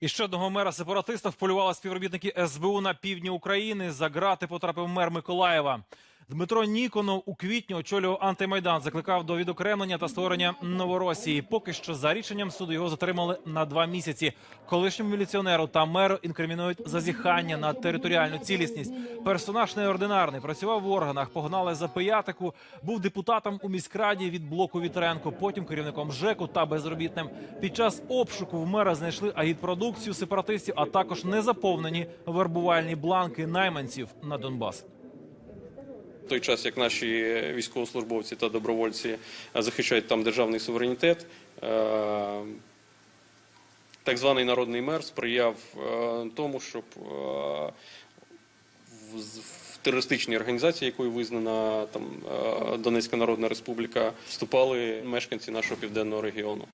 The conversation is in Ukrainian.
І ще одного мера сепаратиста вполювали співробітники СБУ на півдні України. За грати потрапив мер Миколаєва. Дмитро Ніконов у квітні очолював антимайдан, закликав до відокремлення та створення Новоросії. Поки що за рішенням суду його затримали на два місяці. Колишньому міліціонеру та меру інкримінують зазіхання на територіальну цілісність. Персонаж неординарний, працював в органах, погнали за пиятику, був депутатом у міськраді від блоку Вітренко, потім керівником ЖЕКу та безробітним. Під час обшуку в мера знайшли агітпродукцію сепаратистів, а також незаповнені вербувальні бланки найманців на Донбас. Той час, як наші військовослужбовці та добровольці е, захищають там державний суверенітет, е, так званий народний мер сприяв е, тому, щоб в терористичній організації, якою визнана там Донецька Народна Республіка, вступали мешканці нашого південного регіону.